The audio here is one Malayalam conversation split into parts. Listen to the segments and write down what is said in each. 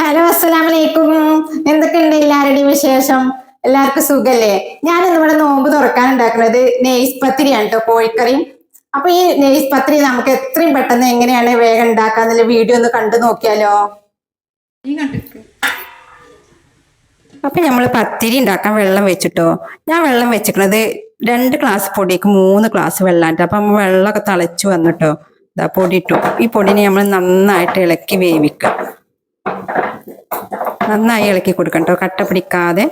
ഹലോ അസ്സലാമലൈക്കും എന്തൊക്കെയുണ്ട് എല്ലാവരുടെയും വിശേഷം? എല്ലാവർക്കും സുഖല്ലേ? ഞാൻ ഇവിടെ നോമ്പ് തുറക്കാൻ ഉണ്ടാക്കുന്നത് നെയ്സ് പത്തിരിയാണ് കേട്ടോ കോഴിക്കറിയും. അപ്പൊ ഈ നെയ്സ് പത്തിരി നമുക്ക് എത്രയും പെട്ടെന്ന് എങ്ങനെയാണ് വേഗം ഉണ്ടാക്കാന്നുള്ള വീഡിയോ ഒന്ന് കണ്ടു നോക്കിയാലോ? അപ്പൊ നമ്മൾ പത്തിരി ഉണ്ടാക്കാൻ വെള്ളം വെച്ചിട്ടോ. ഞാൻ വെള്ളം വെച്ചിരിക്കണത് രണ്ട് ഗ്ലാസ് പൊടിക്ക് മൂന്ന് ഗ്ലാസ് വെള്ളാണ്ട് അപ്പൊ വെള്ളമൊക്കെ തളച്ചു വന്നിട്ടോ. ഇതാ പൊടി ഇട്ടു. ഈ പൊടിനെ നമ്മൾ നന്നായിട്ട് ഇളക്കി വേവിക്കുക. നന്നായി ഇളക്കി കൊടുക്കണം കേട്ടോ കട്ട പിടിക്കാതെ.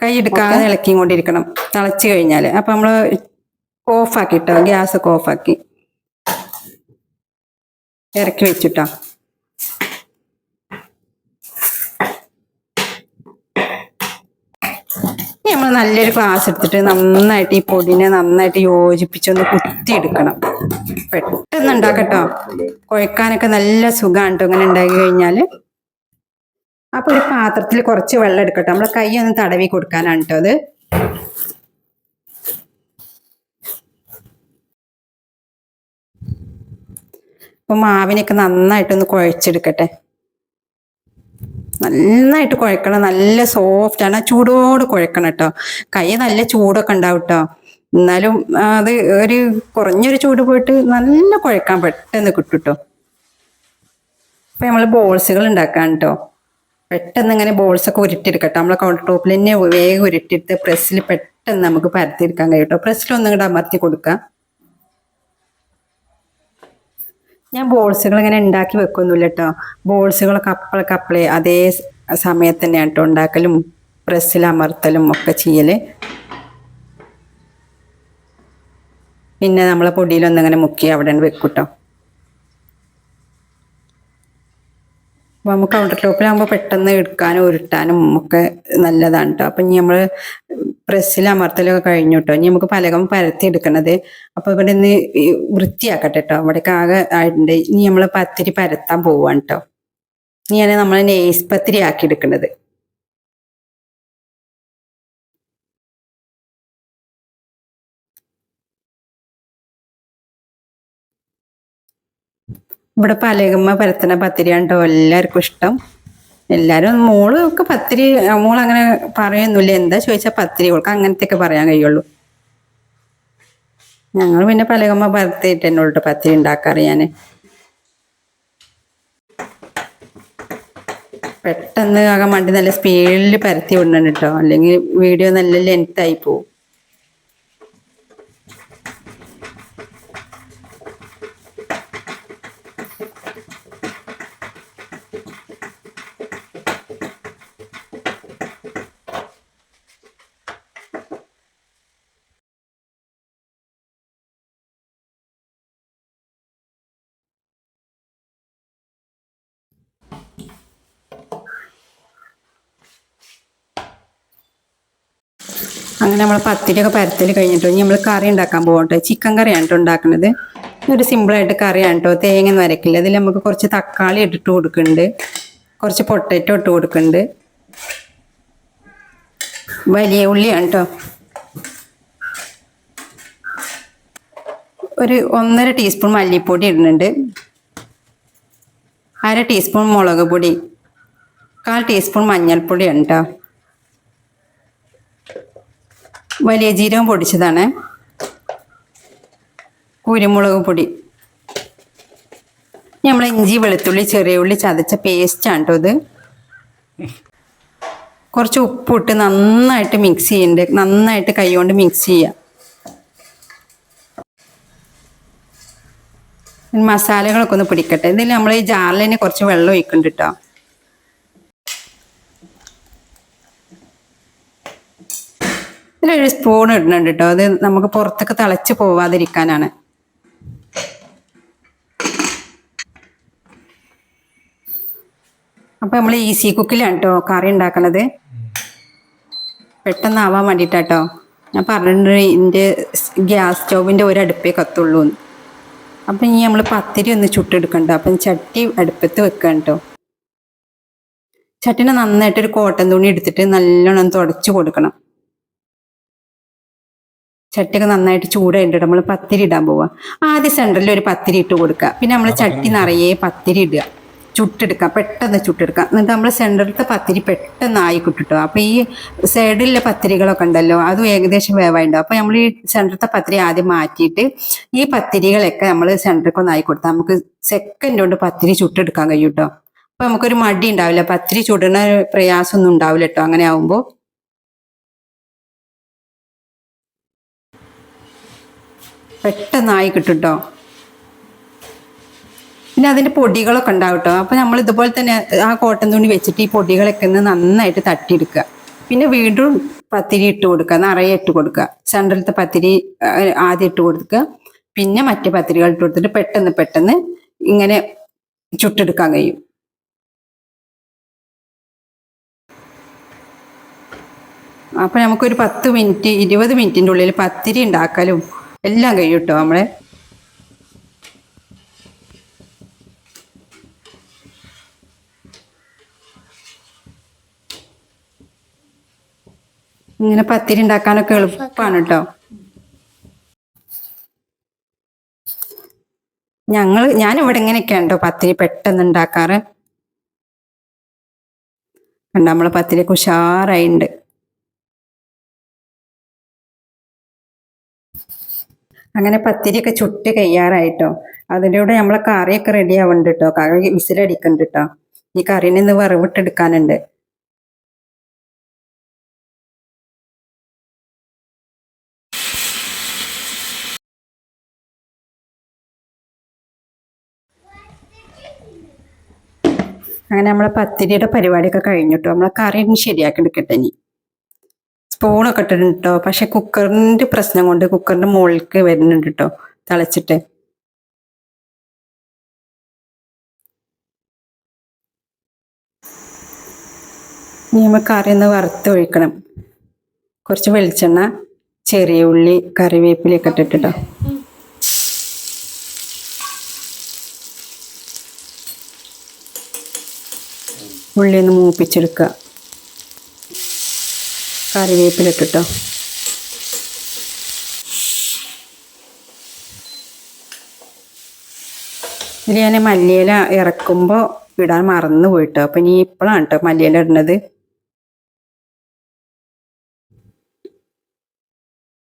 കൈ എടുക്കാതെ ഇളക്കി കൊണ്ടിരിക്കണം തിളച്ചു കഴിഞ്ഞാൽ അപ്പൊ നമ്മൾ ഓഫാക്കി കേട്ടോ ഗ്യാസ് ഒക്കെ ഓഫാക്കി ഇറക്കി വെച്ചിട്ടോ. നമ്മൾ നല്ലൊരു ഗ്ലാസ് എടുത്തിട്ട് നന്നായിട്ട് ഈ പൊടിനെ നന്നായിട്ട് യോജിപ്പിച്ചൊന്ന് കുത്തിയെടുക്കണം. പെട്ടെന്ന് ഉണ്ടാക്കട്ടോ കുഴക്കാനൊക്കെ നല്ല സുഖമാണ് കേട്ടോ ഇങ്ങനെ ഉണ്ടാക്കി കഴിഞ്ഞാൽ. അപ്പൊ ഒരു പാത്രത്തിൽ കുറച്ച് വെള്ളം എടുക്കട്ടെ. നമ്മളെ കൈ ഒന്ന് തടവി കൊടുക്കാനാണ് കേട്ടോ അത്. അപ്പൊ മാവിനൊക്കെ നന്നായിട്ടൊന്ന് കുഴച്ചെടുക്കട്ടെ. നന്നായിട്ട് കുഴക്കണം. നല്ല സോഫ്റ്റ് ആണ്. ചൂടോട് കുഴക്കണം കേട്ടോ കൈ നല്ല ചൂടൊക്കെ ഉണ്ടാവും കേട്ടോ എന്നാലും അത് ഒരു കുറഞ്ഞൊരു ചൂട് പോയിട്ട് നല്ല കുഴക്കാൻ പെട്ടെന്ന് കിട്ടും കേട്ടോ അപ്പൊ നമ്മൾ ബോൾസുകൾ ഉണ്ടാക്കാൻ കേട്ടോ പെട്ടെന്ന് ഇങ്ങനെ ബോൾസ് ഒക്കെ ഉരുട്ടിയെടുക്കട്ടെ നമ്മളെ കൗണ്ടർ ടോപ്പിൽ തന്നെ വേഗം ഉരുട്ടിയെടുത്ത് പ്രസ്സിൽ പെട്ടെന്ന് നമുക്ക് പരത്തിയെടുക്കാൻ കഴിയും കേട്ടോ പ്രസ്സിലൊന്നും കൂടെ അമർത്തി കൊടുക്കാം. ഞാൻ ബോൾസുകൾ ഇങ്ങനെ ഉണ്ടാക്കി വെക്കൊന്നുമില്ല കേട്ടോ ബോൾസുകൾ കപ്പൾ കപ്പളെ അതേ സമയത്ത് തന്നെ കേട്ടോ ഉണ്ടാക്കലും പ്രസ്സിൽ അമർത്തലും ഒക്കെ ചെയ്യൽ പിന്നെ നമ്മളെ പൊടിയിലൊന്നിങ്ങനെ മുക്കി അവിടെ വെക്കും കേട്ടോ അപ്പോൾ നമുക്ക് കൗണ്ടർ ടോപ്പിലാകുമ്പോൾ പെട്ടെന്ന് എടുക്കാനും ഉരുട്ടാനും ഒക്കെ നല്ലതാണ് കേട്ടോ അപ്പം നമ്മൾ പ്രസ്സിൽ അമർത്തലൊക്കെ കഴിഞ്ഞു കേട്ടോ ഇനി നമുക്ക് പലകം പരത്തി എടുക്കണത്. അപ്പോൾ ഇവിടെ നിന്ന് വൃത്തിയാക്കട്ടെ കേട്ടോ ഇവിടേക്ക് ആകെ ആയിട്ടുണ്ട്. ഇനി നമ്മൾ പത്തിരി പരത്താൻ പോവാണ് കേട്ടോ ഇനിയാണ് നമ്മൾ നെയ്സ് പത്തിരി ആക്കി എടുക്കണത്. ഇവിടെ പലകമ്മ പരത്തണ പത്തിരിയാണ് കേട്ടോ എല്ലാവർക്കും ഇഷ്ടം. എല്ലാവരും മോൾ ഒക്കെ പത്തിരി മോൾ അങ്ങനെ പറയുന്നില്ല. എന്താ ചോദിച്ചാൽ പത്തിരി? ഓൾക്ക് അങ്ങനത്തെയൊക്കെ പറയാൻ കഴിയുള്ളൂ. ഞങ്ങൾ പിന്നെ പലകമ്മ പരത്തിയിട്ട് എന്നോട്ട് ട്ടോ പത്തിരി ഉണ്ടാക്കാറ് പെട്ടെന്ന് ആകെ മണ്ടി നല്ല സ്പീഡിൽ പരത്തി വിടണം കേട്ടോ അല്ലെങ്കിൽ വീഡിയോ നല്ല ലെങ്ത് ആയി പോവും. അങ്ങനെ നമ്മൾ പത്തിരിയൊക്കെ പരത്തൽ കഴിഞ്ഞിട്ട് ഇനി നമ്മൾ കറി ഉണ്ടാക്കാൻ പോകട്ടെ ചിക്കൻ കറിയാണ് കേട്ടോ ഉണ്ടാക്കുന്നത് ഒരു സിമ്പിളായിട്ട് കറിയാണ് കേട്ടോ തേങ്ങ ഒന്നും അരക്കില്ല. അതിൽ നമുക്ക് കുറച്ച് തക്കാളി ഇട്ടിട്ട് കൊടുക്കുന്നുണ്ട് കുറച്ച് പൊട്ടറ്റോ ഇട്ട് കൊടുക്കുന്നുണ്ട് വലിയ ഉള്ളിയാണ് കേട്ടോ ഒരു ഒന്നര ടീസ്പൂൺ മല്ലിപ്പൊടി ഇടുന്നുണ്ട്. അര ടീസ്പൂൺ മുളക് പൊടി. കാൽ ടീസ്പൂൺ മഞ്ഞൾപ്പൊടിയാണ് കേട്ടോ വലിയ ജീരകം പൊടിച്ചതാണ്. കുരുമുളക് പൊടി. നമ്മൾ ഇഞ്ചി വെളുത്തുള്ളി ചെറിയ ഉള്ളി ചതച്ച പേസ്റ്റാണ് കേട്ടോ ഇത്. കുറച്ച് ഉപ്പിട്ട് നന്നായിട്ട് മിക്സ് ചെയ്യണ്ട്. നന്നായിട്ട് കൈകൊണ്ട് മിക്സ് ചെയ്യുക മസാലകളൊക്കെ ഒന്ന് പിടിക്കട്ടെ. ഇതിൽ നമ്മൾ ഈ ജാറിൽ തന്നെ കുറച്ച് വെള്ളം ഒഴിക്കുന്നുണ്ട് കേട്ടോ ഇതിലൊരു സ്പൂൺ ഇടുന്നുണ്ട് കേട്ടോ അത് നമുക്ക് പുറത്തേക്ക് തിളച്ച് പോവാതിരിക്കാനാണ്. അപ്പൊ നമ്മൾ ഈസി കുക്കിലാണ് കേട്ടോ കറി ഉണ്ടാക്കണത്. പെട്ടെന്നാവാൻ വേണ്ടിയിട്ടാട്ടോ ഞാൻ പറഞ്ഞിട്ടുണ്ട് എന്റെ ഗ്യാസ് സ്റ്റൗവിന്റെ ഒരു അടുപ്പേ കത്തുള്ളൂ എന്ന്. അപ്പം ഇനി നമ്മൾ പത്തിരി ഒന്ന് ചുട്ടെടുക്കണ്ട. അപ്പം ചട്ടി അടുപ്പത്ത് വെക്കണം കേട്ടോ ചട്ടിനെ നന്നായിട്ടൊരു കോട്ടൻ തുണി എടുത്തിട്ട് നല്ലോണം തുടച്ച് കൊടുക്കണം. ചട്ടിയൊക്കെ നന്നായിട്ട് ചൂടായിട്ട് നമ്മൾ പത്തിരി ഇടാൻ പോവുക ആദ്യം സെന്ററിൽ ഒരു പത്തിരി ഇട്ട് കൊടുക്കുക പിന്നെ നമ്മൾ ചട്ടി നിറയെ പത്തിരി ഇടുക. ചുട്ടെടുക്കുക പെട്ടെന്ന് ചുട്ടെടുക്കുക എന്നിട്ട് നമ്മൾ സെന്ററിലത്തെ പത്തിരി പെട്ടെന്ന് ആയി കിട്ടുട്ടോ അപ്പോൾ ഈ സൈഡിലെ പത്തിരികളൊക്കെ ഉണ്ടല്ലോ അതും ഏകദേശം വേവായിട്ടുണ്ടോ അപ്പോൾ നമ്മൾ ഈ സെന്ററിലത്തെ പത്തിരി ആദ്യം മാറ്റിയിട്ട് ഈ പത്തിരികളൊക്കെ നമ്മൾ സെന്ററിലേക്ക് ഒന്ന് ആയി കൊടുത്താൽ നമുക്ക് സെക്കൻഡ് കൊണ്ട് പത്തിരി ചുട്ടെടുക്കാൻ കഴിയും കേട്ടോ അപ്പോൾ നമുക്കൊരു മടി ഉണ്ടാവില്ല. പത്തിരി ചുടുന്ന പ്രയാസമൊന്നും ഉണ്ടാവില്ല കേട്ടോ അങ്ങനെ ആവുമ്പോൾ പെട്ടെന്നായി കിട്ടും കേട്ടോ പിന്നെ അതിന്റെ പൊടികളൊക്കെ ഉണ്ടാവും കേട്ടോ അപ്പൊ നമ്മൾ ഇതുപോലെ തന്നെ ആ കോട്ടൻ തുണി വെച്ചിട്ട് ഈ പൊടികളൊക്കെ ഒന്ന് നന്നായിട്ട് തട്ടിയെടുക്കുക. പിന്നെ വീണ്ടും പത്തിരി ഇട്ട് കൊടുക്കുക. നിറയെ ഇട്ട് കൊടുക്കുക. സെൻട്രലത്തെ പത്തിരി ആദ്യം ഇട്ട് കൊടുക്കുക. പിന്നെ മറ്റ് പത്തിരികൾ ഇട്ട് കൊടുത്തിട്ട് പെട്ടെന്ന് പെട്ടെന്ന് ഇങ്ങനെ ചുട്ടെടുക്കാൻ കഴിയും. അപ്പൊ നമുക്കൊരു പത്ത് മിനിറ്റ് ഇരുപത് മിനിറ്റിന്റെ ഉള്ളിൽ പത്തിരി ഉണ്ടാക്കലും എല്ലാം കഴിയും നമ്മളെ? ഇങ്ങനെ പത്തിരി ഉണ്ടാക്കാനൊക്കെ എളുപ്പമാണ് കേട്ടോ. ഞങ്ങൾ ഞാൻ ഇവിടെ ഇങ്ങനെയൊക്കെയാണ് കേട്ടോ പത്തിരി പെട്ടെന്ന് ഉണ്ടാക്കാറ്. കണ്ട നമ്മളെ പത്തിരി ഉഷാറായിണ്ട്. അങ്ങനെ പത്തിരിയൊക്കെ ചുട്ട് കഴിയാറായിട്ടോ അതിന്റെ കൂടെ നമ്മളെ കറിയൊക്കെ റെഡി ആവുന്നുണ്ട് കേട്ടോ കറി വിസിലടിക്കുന്നുണ്ട് കേട്ടോ ഈ കറീനെ ഇന്ന് വറവിട്ടെടുക്കാനുണ്ട്. അങ്ങനെ നമ്മളെ പത്തിരിയുടെ പരിപാടിയൊക്കെ കഴിഞ്ഞിട്ടോ. നമ്മളെ കറി ശരിയാക്കി എടുക്കട്ടെ ഇനി. സ്പൂണൊക്കെ ഇട്ടിട്ടുണ്ട് കേട്ടോ പക്ഷെ കുക്കറിന്റെ പ്രശ്നം കൊണ്ട് കുക്കറിന്റെ മുകളിലേക്ക് വരുന്നുണ്ട് കേട്ടോ തിളച്ചിട്ട്. ഇനി നമ്മൾ കറി ഒന്ന് വറുത്ത് ഒഴിക്കണം. കുറച്ച് വെളിച്ചെണ്ണ ചെറിയ ഉള്ളി കറിവേപ്പിലൊക്കെ ഇട്ടിട്ടോ ഉള്ളി ഒന്ന് മൂപ്പിച്ചെടുക്കുക. കറിവേപ്പിലിട്ടിട്ടോ ഇതിൽ ഞാൻ മല്ലിയില ഇറക്കുമ്പോൾ ഇടാൻ മറന്നു പോയിട്ടോ. അപ്പം ഇനി ഇപ്പോഴാണ് കേട്ടോ മല്ലിയില ഇടുന്നത്.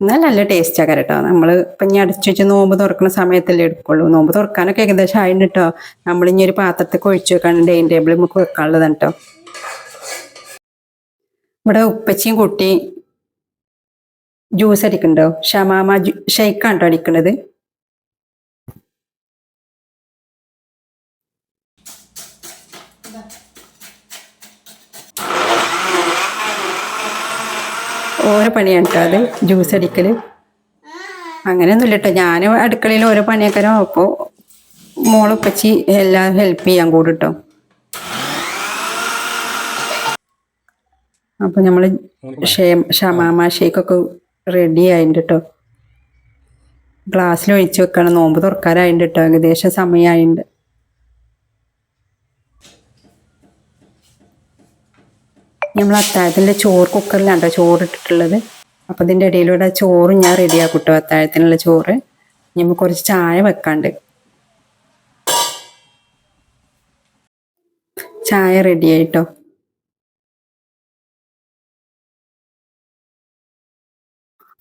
എന്നാൽ നല്ല ടേസ്റ്റ് ആക്കാം കേട്ടോ നമ്മൾ ഇപ്പം ഇനി അടച്ചു വെച്ച് നോമ്പ് തുറക്കുന്ന സമയത്തല്ലേ എടുക്കുള്ളൂ. നോമ്പ് തുറക്കാനൊക്കെ ഏകദേശം ആയിട്ടുണ്ട് കേട്ടോ നമ്മൾ ഇനി ഒരു പാത്രത്തിൽ ഒഴിച്ചു വെക്കാണ് ഡൈനിങ് ടേബിളിൽ നമുക്ക് വെക്കാനുള്ളതാണ് കേട്ടോ ഇവിടെ ഉപ്പച്ചിയും കുട്ടി ജ്യൂസ് അടിക്കണ്ടോ ഷമാമ ഷെയ്ക്കാണ്ടോ അടിക്കണത് ഓരോ പണിയാണ് കേട്ടോ അത് ജ്യൂസ് അടിക്കൽ അങ്ങനെയൊന്നുമില്ല കേട്ടോ ഞാൻ അടുക്കളയിൽ ഓരോ പണിയൊക്കെ അപ്പോൾ മോളുപ്പച്ചി എല്ലാം ഹെൽപ്പ് ചെയ്യാൻ കൂടും കേട്ടോ അപ്പൊ നമ്മൾ ഷമാമ ഷേക്കൊക്കെ റെഡി ആയിട്ടുണ്ട് കേട്ടോ ഗ്ലാസ്സിൽ ഒഴിച്ചു വെക്കണം. നോമ്പ് തുറക്കാറായിട്ടുണ്ട് കേട്ടോ ഏകദേശം സമയമായിട്ടുണ്ട് നമ്മൾ അത്താഴത്തിന്റെ ചോറ് കുക്കറിലാണ് കേട്ടോ ചോറ് ഇട്ടിട്ടുള്ളത് അപ്പം ഇതിന്റെ ഇടയിലൂടെ ചോറ് ഞാൻ റെഡിയാക്കും കേട്ടോ അത്താഴത്തിനുള്ള ചോറ്. നമ്മൾ കുറച്ച് ചായ വെക്കാണ്ട്. ചായ റെഡി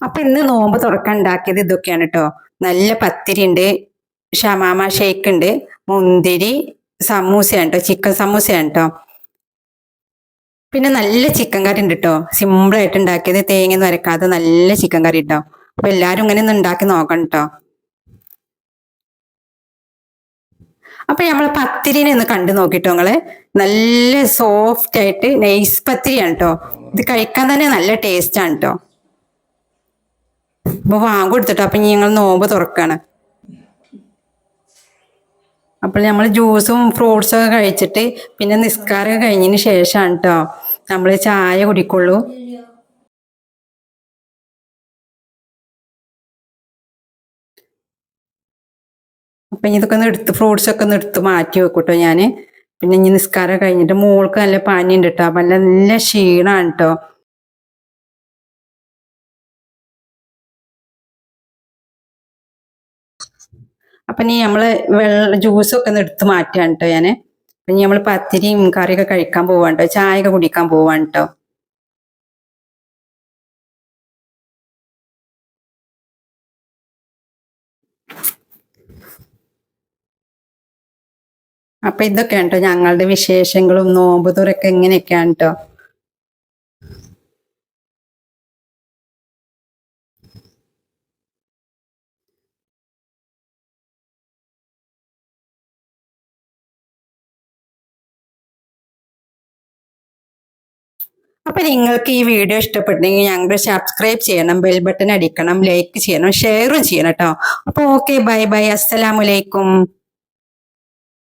അപ്പൊ ഇന്ന് നോമ്പ് തുറക്കാൻ ഉണ്ടാക്കിയത് ഇതൊക്കെയാണ് കേട്ടോ നല്ല പത്തിരി ഉണ്ട് ഷമാമ ഷേക്ക് ഉണ്ട് മുന്തിരി സമൂസയാണ് കേട്ടോ ചിക്കൻ സമൂസയാണ് കേട്ടോ പിന്നെ നല്ല ചിക്കൻ കറി ഉണ്ട് കേട്ടോ സിമ്പിൾ ആയിട്ട് ഉണ്ടാക്കിയത് തേങ്ങ വരക്കാതെ നല്ല ചിക്കൻ കറി കേട്ടോ അപ്പൊ എല്ലാരും ഇങ്ങനെ ഒന്ന് ഉണ്ടാക്കി നോക്കണം കേട്ടോ അപ്പൊ നമ്മളെ പത്തിരിനെ ഒന്ന് കണ്ടു നോക്കിട്ടോ നിങ്ങൾ നല്ല സോഫ്റ്റ് ആയിട്ട് നൈസ് പത്തിരിയാണ് കേട്ടോ ഇത് കഴിക്കാൻ തന്നെ നല്ല ടേസ്റ്റ് ആണ് കേട്ടോ അപ്പൊ വാങ്ങ കൊടുത്തിട്ട് അപ്പൊ ഞങ്ങൾ നോമ്പ് തുറക്കാണ്. അപ്പോൾ നമ്മൾ ജ്യൂസും ഫ്രൂട്ട്സും ഒക്കെ കഴിച്ചിട്ട് പിന്നെ നിസ്കാരം കഴിഞ്ഞതിന് ശേഷമാണ് കേട്ടോ നമ്മൾ ചായ കുടിക്കുള്ളൂ. അപ്പം ഇനി ഇതൊക്കെ ഒന്ന് എടുത്ത് ഫ്രൂട്ട്സ് ഒക്കെ ഒന്ന് എടുത്ത് മാറ്റി വെക്കൂട്ടോ ഞാൻ പിന്നെ ഇനി നിസ്കാരം കഴിഞ്ഞിട്ട് മോൾക്ക് നല്ല പനി ഉണ്ട് കേട്ടോ നല്ല നല്ല ക്ഷീണമാണ് കേട്ടോ അപ്പൊ ഇനി നമ്മൾ വെള്ള ജ്യൂസൊക്കെ ഒന്ന് എടുത്ത് മാറ്റാൻ കേട്ടോ ഞാൻ. ഇനി നമ്മൾ പത്തിരിയും കറിയൊക്കെ കഴിക്കാൻ കേട്ടോ ചായ ഒക്കെ കുടിക്കാൻ പോവാണ് കേട്ടോ അപ്പൊ ഇതൊക്കെയാണ് കേട്ടോ ഞങ്ങളുടെ വിശേഷങ്ങളും. നോമ്പ് തുറക്കെ ഇങ്ങനെയൊക്കെയാണ് കേട്ടോ അപ്പൊ നിങ്ങൾക്ക് ഈ വീഡിയോ ഇഷ്ടപ്പെട്ടെങ്കിൽ ഞങ്ങൾ സബ്സ്ക്രൈബ് ചെയ്യണം ബെൽ ബട്ടൺ അടിക്കണം ലൈക്ക് ചെയ്യണം ഷെയറും ചെയ്യണം കേട്ടോ അപ്പൊ ഓക്കെ ബൈ ബൈ അസ്സലാമലൈക്കും